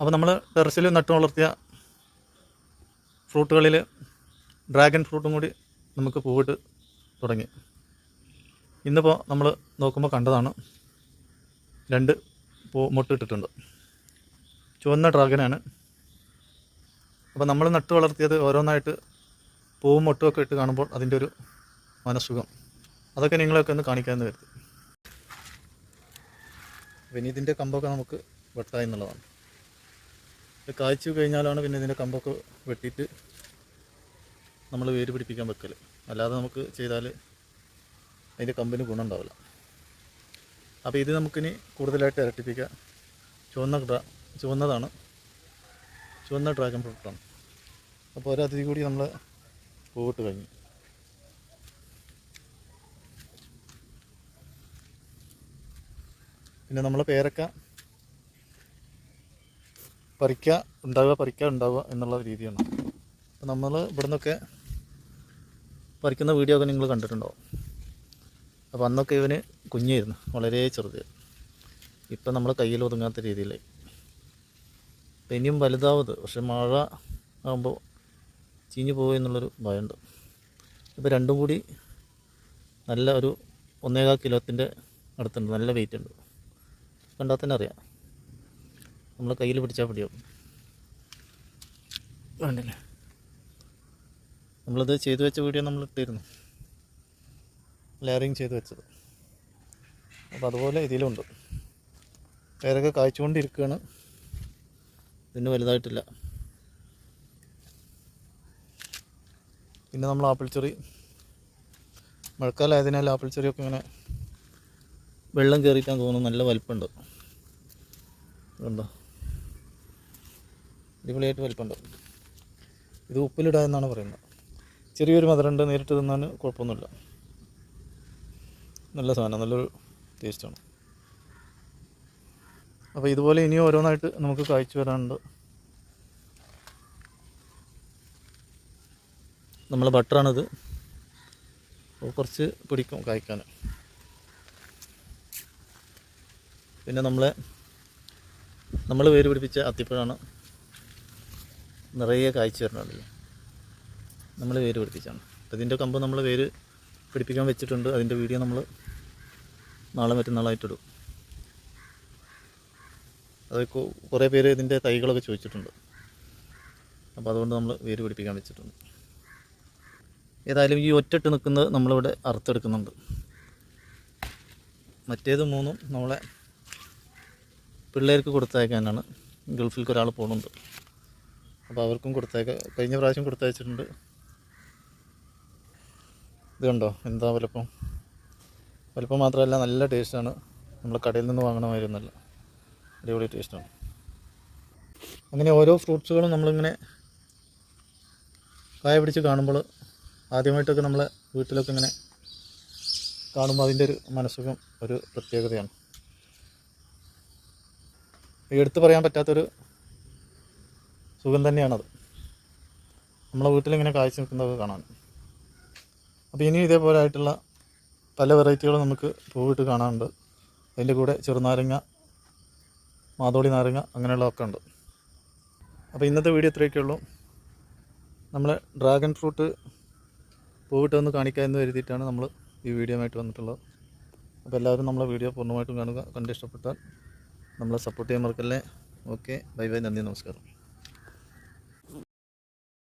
അപ്പോൾ നമ്മൾ ടെറസിൽ നട്ടു വളർത്തിയ ഫ്രൂട്ടുകളിൽ ഡ്രാഗൺ ഫ്രൂട്ടും കൂടി നമുക്ക് പൂവിട്ട് തുടങ്ങി. ഇന്നിപ്പോൾ നമ്മൾ നോക്കുമ്പോൾ കണ്ടതാണ് രണ്ട് പൂ മുട്ടിട്ടിട്ടുണ്ട്. ചുവന്ന ഡ്രാഗനാണ് അപ്പോൾ നമ്മൾ നട്ടു വളർത്തിയത് ഓരോന്നായിട്ട് പൂവും മുട്ടുമൊക്കെ ഇട്ട് കാണുമ്പോൾ അതിന്റെ ഒരു മനസ്സുഖം. അതൊക്കെ നിങ്ങളൊക്കെ ഒന്ന് കാണിക്കാമെന്ന് കരുതി. പിന്നെ ഇതിന്റെ കമ്പൊക്കെ നമുക്ക് വെട്ടാ എന്നുള്ളതാണ്. കായ്ച്ചു കഴിഞ്ഞാലാണ് പിന്നെ ഇതിന്റെ കമ്പൊക്കെ വെട്ടിയിട്ട് നമ്മൾ വേര് പിടിപ്പിക്കാൻ വെക്കൽ അല്ലാതെ നമുക്ക് ചെയ്താൽ അതിന്റെ കമ്പിന് ഗുണമുണ്ടാവില്ല അപ്പോൾ ഇത് നമുക്കിനി കൂടുതലായിട്ട് ഇരട്ടിപ്പിക്കാം. ചുവന്ന ഡ്രാ ചുവന്നതാണ്. ചുവന്ന ഡ്രാഗൺ ഫ്രൂട്ടാണ്. അപ്പോൾ ഒരതിഥി കൂടി നമ്മൾ പൂവിട്ട് കഴിഞ്ഞു. പിന്നെ നമ്മൾ പേരക്ക പറിക്കുക ഉണ്ടാവുക പറിക്കുക ഉണ്ടാവുക എന്നുള്ള രീതിയാണ്. അപ്പോൾ നമ്മൾ ഇവിടെ നിന്നൊക്കെ പറിക്കുന്ന വീഡിയോ ഒക്കെ നിങ്ങൾ കണ്ടിട്ടുണ്ടാവും അപ്പോൾ അന്നൊക്കെ ഇവന് കുഞ്ഞായിരുന്നു വളരെ ചെറുത്. ഇപ്പം നമ്മൾ കയ്യിൽ ഒതുങ്ങാത്ത രീതിയിലായി അപ്പം ഇനിയും വലുതാവത് പക്ഷെ മഴ ആകുമ്പോൾ ചീഞ്ഞു പോകുക എന്നുള്ളൊരു ഭയമുണ്ട്. ഇപ്പോൾ രണ്ടും കൂടി നല്ല ഒരു ഒന്നേകാൽ കിലോത്തിന്റെ അടുത്തുണ്ട് നല്ല വെയിറ്റ് ഉണ്ട്. കണ്ടാൽ തന്നെ അറിയാം. നമ്മൾ കയ്യിൽ പിടിച്ചാൽ പിടിയാവും വേണ്ടല്ലേ? നമ്മളത് ചെയ്തു വെച്ച വീഡിയോ നമ്മൾ ഇട്ടിരുന്നു. ലെയറിങ് ചെയ്തു വെച്ചത്. അപ്പോൾ അതുപോലെ ഇതിലുണ്ട് പേരൊക്കെ കായ്ച്ചുകൊണ്ടിരിക്കുകയാണ് ഇതിന് വലുതായിട്ടില്ല. പിന്നെ നമ്മൾ ആപ്പിൾ ചെറി. മഴക്കാലായതിനാൽ ആപ്പിൾ ചെറിയൊക്കെ ഇങ്ങനെ വെള്ളം കയറിയിട്ടാൻ തോന്നുന്നു. നല്ല വലിപ്പമുണ്ട് കണ്ടോ അടിപൊളിയായിട്ട് വലിപ്പമുണ്ട്. ഇത് ഉപ്പിലിടുക എന്നാണ് പറയുന്നത്. ചെറിയൊരു മധുരമുണ്ട് നേരിട്ട് തിന്നാൻ കുഴപ്പമൊന്നുമില്ല. നല്ല സാധനം നല്ലൊരു ടേസ്റ്റാണ്. അപ്പോൾ ഇതുപോലെ ഇനിയും ഓരോന്നായിട്ട് നമുക്ക് കാഴ്ച വരാനുണ്ട്. നമ്മളെ ബട്ടറാണിത്. അപ്പോൾ കുറച്ച് പിടിക്കും കായ്ക്കാൻ. പിന്നെ നമ്മളെ നമ്മൾ വേര് പിടിപ്പിച്ച അത്തിപ്പഴമാണ് നിറയെ കായ്ച്ചു വരണമല്ലോ നമ്മൾ വേര് പിടിപ്പിച്ചാണ് അതിന്റെ കമ്പ് നമ്മൾ വേര് പിടിപ്പിക്കാൻ വെച്ചിട്ടുണ്ട്. അതിന്റെ വീഡിയോ നമ്മൾ നാളെ മറ്റന്നാളായിട്ടിടും. അത് കുറേ പേര് ഇതിന്റെ തൈകളൊക്കെ ചോദിച്ചിട്ടുണ്ട്. അപ്പോൾ അതുകൊണ്ട് നമ്മൾ വേര് പിടിപ്പിക്കാൻ വെച്ചിട്ടുണ്ട്. ഏതായാലും ഈ ഒറ്റട്ട് നിൽക്കുന്നത് നമ്മളിവിടെ അറുത്തെടുക്കുന്നുണ്ട്. മറ്റേത് മൂന്നും നമ്മളെ പിള്ളേർക്ക് കൊടുത്തയക്കാനാണ് ഗൾഫിലേക്ക് ഒരാൾ പോകുന്നുണ്ട്. അപ്പോൾ അവർക്കും കൊടുത്തേക്ക കഴിഞ്ഞ പ്രാവശ്യം കൊടുത്തയച്ചിട്ടുണ്ട്. ഇത് കണ്ടോ? എന്താ വലപ്പം? വലപ്പം മാത്രമല്ല നല്ല ടേസ്റ്റാണ്. നമ്മൾ കടയിൽ നിന്ന് വാങ്ങണ അടിപൊളി ടേസ്റ്റാണ്. അങ്ങനെ ഓരോ ഫ്രൂട്ട്സുകളും നമ്മളിങ്ങനെ കായ പിടിച്ച് കാണുമ്പോൾ ആദ്യമായിട്ടൊക്കെ നമ്മളെ വീട്ടിലൊക്കെ ഇങ്ങനെ കാണുമ്പോൾ അതിന്റെ ഒരു മനസ്സുഖം ഒരു പ്രത്യേകതയാണ്. എടുത്തു പറയാൻ പറ്റാത്തൊരു സുഖം തന്നെയാണത്. നമ്മളെ വീട്ടിലിങ്ങനെ കാഴ്ച നിൽക്കുന്നതൊക്കെ കാണാൻ. അപ്പോൾ ഇനിയും ഇതേപോലെ ആയിട്ടുള്ള പല വെറൈറ്റികളും നമുക്ക് പൂവിട്ട് കാണാനുണ്ട്. അതിന്റെ കൂടെ ചെറുനാരങ്ങ മാതോളി നാരങ്ങ അങ്ങനെയുള്ളതൊക്കെ ഉണ്ട്. അപ്പോൾ ഇന്നത്തെ വീഡിയോ ഇത്രയൊക്കെ ഉള്ളൂ. നമ്മൾ ഡ്രാഗൺ ഫ്രൂട്ട് പൂവിട്ട് ഒന്ന് കാണിക്കുക എന്ന് കരുതിയിട്ടാണ് നമ്മൾ ഈ വീഡിയോ ആയിട്ട് വന്നിട്ടുള്ളത്. അപ്പോൾ എല്ലാവരും നമ്മളെ വീഡിയോ പൂർണമായിട്ടും കാണുക. കണ്ടിഷ്ടപ്പെട്ടാൽ നമ്മളെ സപ്പോർട്ട് ചെയ്യാൻ മറക്കല്ലേ. ഓക്കെ ബൈ ബൈ നന്ദി നമസ്കാരം.